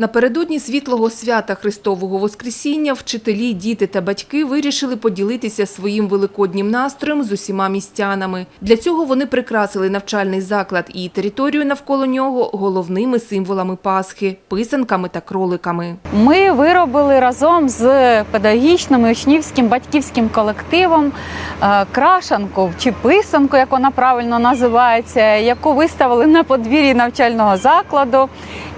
Напередодні світлого свята Христового Воскресіння вчителі, діти та батьки вирішили поділитися своїм великоднім настроєм з усіма містянами. Для цього вони прикрасили навчальний заклад і територію навколо нього головними символами Пасхи – писанками та кроликами. Ми виробили разом з педагогічним і учнівським батьківським колективом е, крашанку чи писанку, як вона правильно називається, яку виставили на подвір'ї навчального закладу.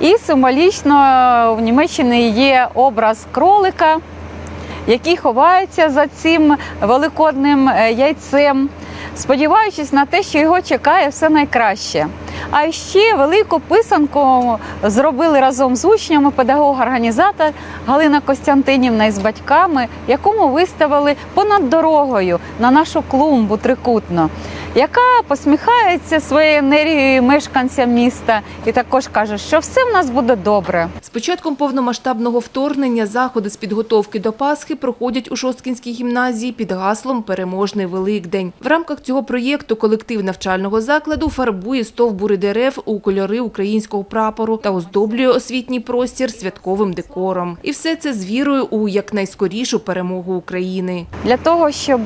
І символічно в Німеччині є образ кролика, який ховається за цим великодним е, яйцем, сподіваючись на те, що його чекає все найкраще. А ще велику писанку зробили разом з учнями педагог-організатор Галина Костянтинівна із батьками, яку ми виставили понад дорогою на нашу клумбу трикутно, яка посміхається своєю енергією мешканцям міста і також каже, що все в нас буде добре. З початком повномасштабного вторгнення заходи з підготовки до Пасхи проходять у Шосткінській гімназії під гаслом «Переможний Великдень». В рамках цього проєкту колектив навчального закладу фарбує стовбури дерев у кольори українського прапору та оздоблює освітній простір святковим декором. І все це з вірою у якнайскорішу перемогу України. для того, щоб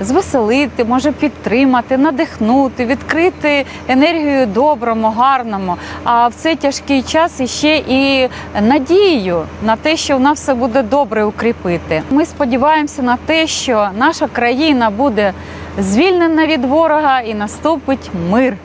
звеселити, може підтримати, надихнути, відкрити енергію доброму, гарному. А в цей тяжкий час іще і надію на те, що в нас все буде добре укріпити. Ми сподіваємося на те, що наша країна буде звільнена від ворога і наступить мир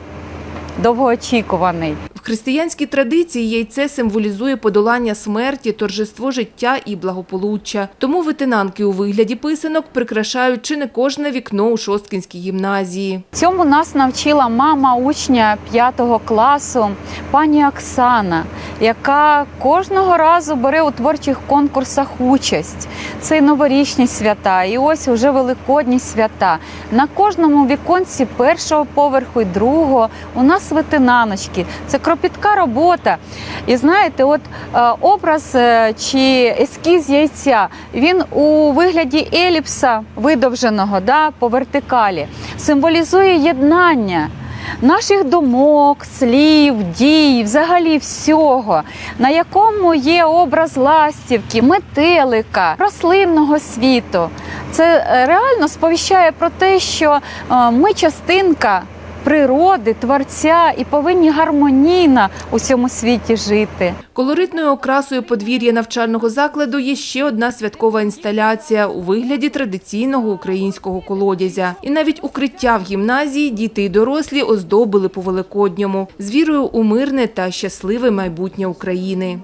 довгоочікуваний. Християнській традиції яйце символізує подолання смерті, торжество життя і благополуччя. Тому ветенанки у вигляді писанок прикрашають чи не кожне вікно у Шосткінській гімназії. Цьому нас навчила мама учня 5 класу, пані Оксана, яка кожного разу бере у творчих конкурсах участь. Це новорічні свята, і ось уже великодні свята. На кожному віконці першого поверху і другого у нас ветенаночки. Це кропітка робота. І знаєте, от е, образ е, чи ескіз яйця він у вигляді еліпса видовженого да, по вертикалі символізує єднання. Наших думок, слів, дій, взагалі всього, на якому є образ ластівки, метелика, рослинного світу. Це е, реально сповіщає про те, що ми частинка природи, творця і повинні гармонійно у цьому світі жити. Колоритною окрасою подвір'я навчального закладу є ще одна святкова інсталяція у вигляді традиційного українського колодязя. І навіть укриття в гімназії діти і дорослі оздобили по великодньому з вірою у мирне та щасливе майбутнє України.